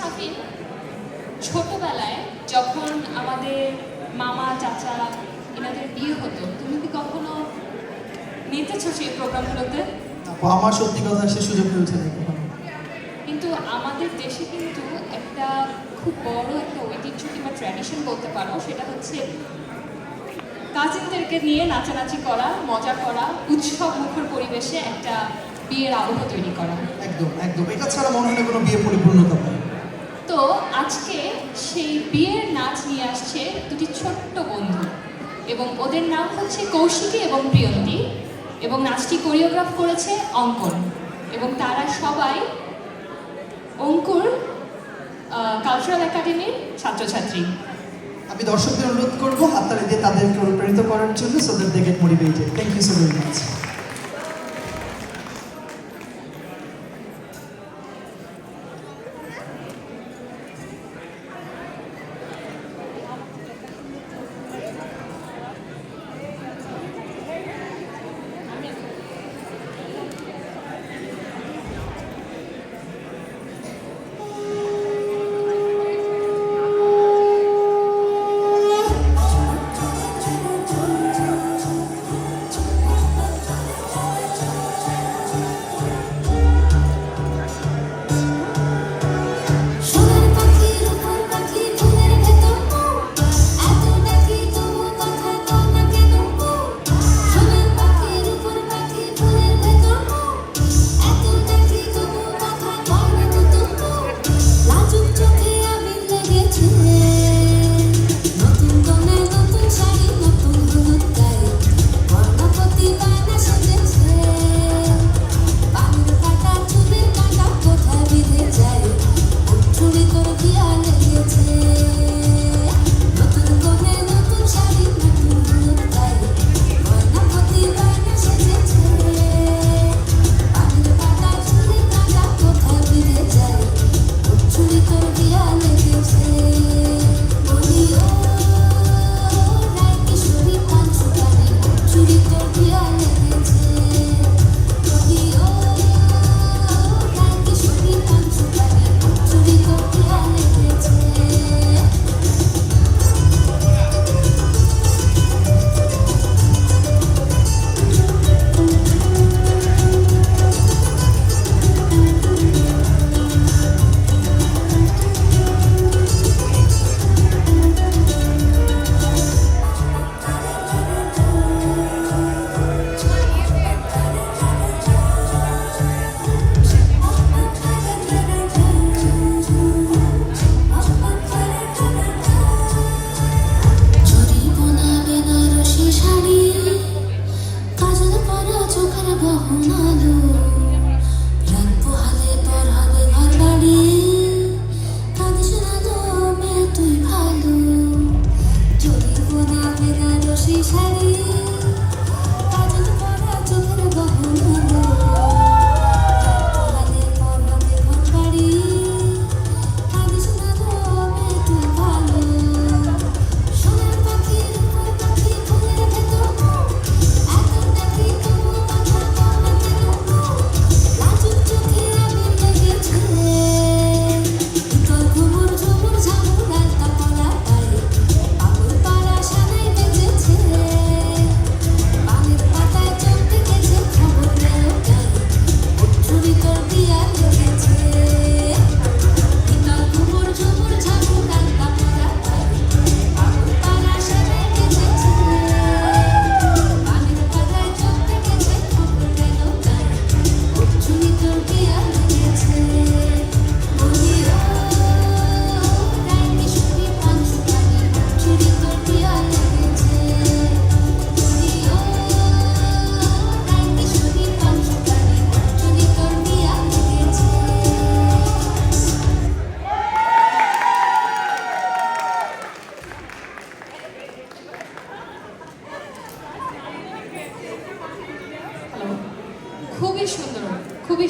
শাফিন ছোটবেলায় যখন আমাদের মামা চাচা এনাদের বিয়ে হতো তুমি কি কখনো নিতেছো সেই প্রোগ্রামগুলোতে? আমার সত্যি কথা সে সুযোগ কখনো। কিন্তু আমাদের দেশে কিন্তু একটা খুব বড় একটা ঐতিহ্য কিংবা ট্র্যাডিশন বলতে পারো সেটা হচ্ছে কাজিনদেরকে নিয়ে নাচানাচি করা মজা করা উৎসব মুখর পরিবেশে একটা বিয়ের আবহ তৈরি করা। একদম একদম। এটা ছাড়া মনে হয় কোনো বিয়ে পরিপূর্ণতা পায় তো আজকে সেই বিয়ের নাচ নিয়ে আসছে দুটি ছোট্ট বন্ধু। এবং ওদের নাম হচ্ছে কৌশিকী এবং প্রিয়ন্তী। এবং নাচটি কোরিওগ্রাফ করেছে অঙ্কন। এবং তারা সবাই অঙ্কুর কালচারাল একাডেমির ছাত্রছাত্রী। আমি দর্শকদের অনুরোধ করব হাততালি দিয়ে তাদেরকে অনুপ্রাণিত করার জন্য so that they get motivated thank you so very much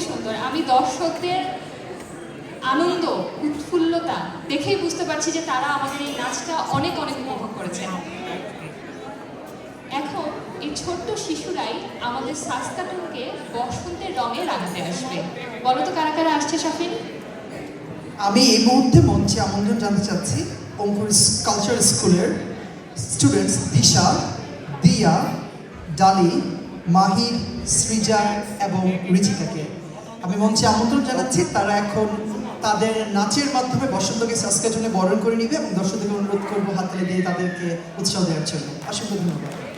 সুন্দর। আমি দর্শকদের আনন্দ, উৎফুল্লতা দেখেই বুঝতে পারছি যে তারা আমাদের এই নাচটা অনেক অনেক উপভোগ করেছে এখন এই ছোট্ট শিশুরাই আমাদের সাস্তাটনকে বসন্তের রঙে রাখতে আসবে। বলো তো, কারা কারা আসছে শাফিন আমি এই মুহূর্তে মঞ্চে আমন্ত্রণ জানতে চাচ্ছি অঙ্কুর কালচার স্কুলের স্টুডেন্টস দিশা দিয়া, ডালি, মাহির, সৃজা এবং রিচিকাকে আমি মঞ্চে আমন্ত্রণ জানাচ্ছি। তারা এখন তাদের নাচের মাধ্যমে বসন্তকে সাসকাজনে বরণ করে নিবে এবং দর্শকদের অনুরোধ করব হাতে দিয়ে তাদেরকে উৎসাহ দেওয়ার জন্য। অসংখ্য ধন্যবাদ।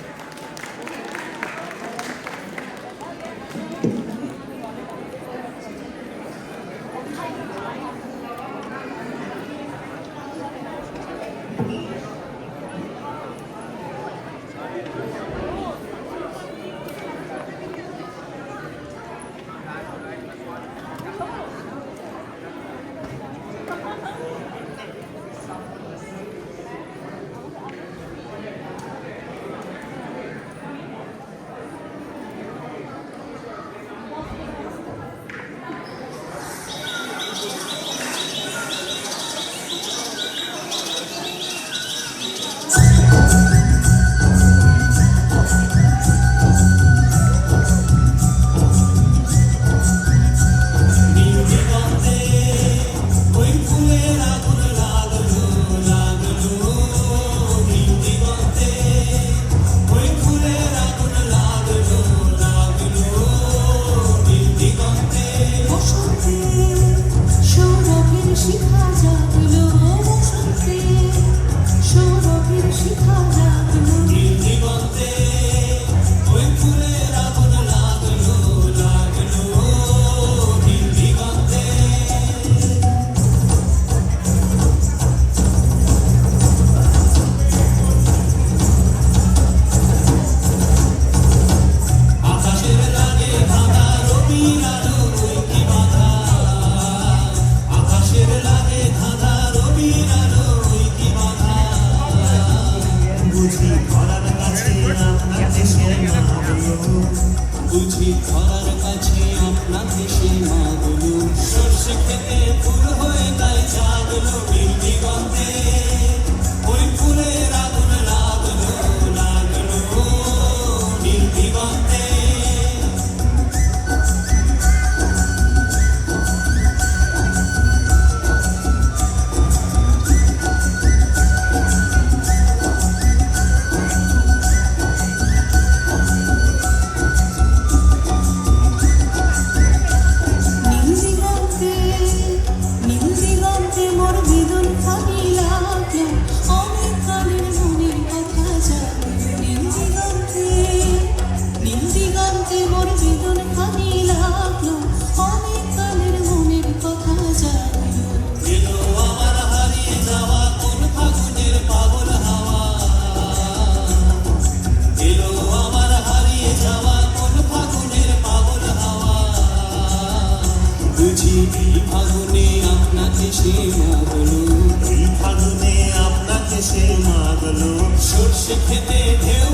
Should she pity you?